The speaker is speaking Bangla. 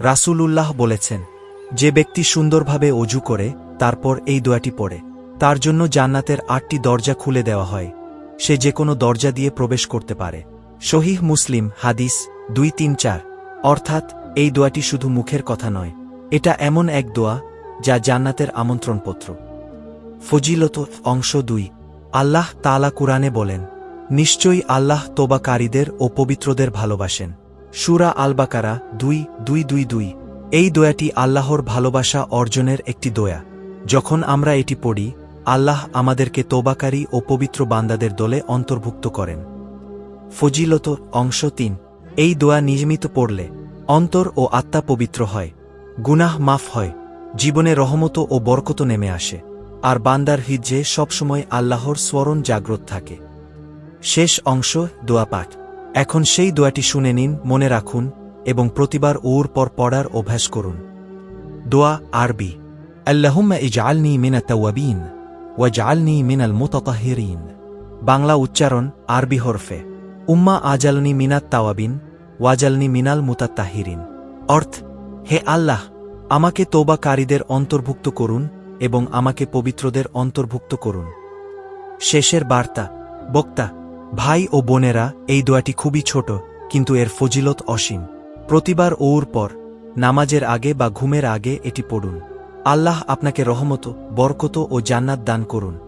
রাসূলুল্লাহ বলেছেন, যে ব্যক্তি সুন্দরভাবে অজু করে, তারপর এই দোয়াটি পড়ে। তার জন্য জান্নাতের আটটি দরজা খুলে দেওয়া হয়। সে যে কোনো দরজা দিয়ে প্রবেশ করতে পারে। শহীহ মুসলিম, হাদিস দুই তিন চার। অর্থাৎ, এই দোয়াটি শুধু মুখের কথা নয়, এটা এমন এক দোয়া যা জান্নাতের আমন্ত্রণপত্র। ফজিলত অংশ দুই। আল্লাহ তালা কুরআনে বলেন, নিশ্চয়ই আল্লাহ তোবাকারীদের ও পবিত্রদের ভালোবাসেন। সুরা আলবাকারা দুই দুই দুই দুই। এই দোয়াটি আল্লাহর ভালোবাসা অর্জনের একটি দোয়া। যখন আমরা এটি পড়ি, আল্লাহ আমাদেরকে তোবাকারী ও পবিত্র বান্দাদের দলে অন্তর্ভুক্ত করেন। ফজিলত অংশ তিন। এই দোয়া নিয়মিত পড়লে অন্তর ও আত্মা পবিত্র হয়। গুনাহ মাফ হয়। জীবনে রহমত ও বরকত নেমে আসে। আর বান্দার হিজ্জে সবসময় আল্লাহর স্মরণ জাগ্রত থাকে। শেষ অংশ দোয়া পাঠ। এখন সেই দোয়াটি শুনে নিন, মনে রাখুন, এবং প্রতিবার ওর পর পড়ার অভ্যাস করুন। দোয়া আরবি, আল্লাহুম্মা ইজআলনি মিনা তাওয়াবিন ওয়াজআলনি মিনাল মুতাতাহিরিন। বাংলা উচ্চারণ, আরবি হরফে, উম্মা আজালনি মিনাত তাওয়াবিন ওয়াজালনি মিনাল মুতাত্তাহিরিন অর্থ, হে আল্লাহ, আমাকে তোবাকারীদের অন্তর্ভুক্ত করুন এবং আমাকে পবিত্রদের অন্তর্ভুক্ত করুন। শেষের বার্তা, বক্তা ভাই ও বোনেরা, এই দোয়াটি খুবই ছোট, কিন্তু এর ফজিলত অসীম। প্রতিবার ওর পর, নামাজের আগে বা ঘুমের আগে এটি পড়ুন। আল্লাহ আপনাকে রহমত, বরকত ও জান্নাত দান করুন।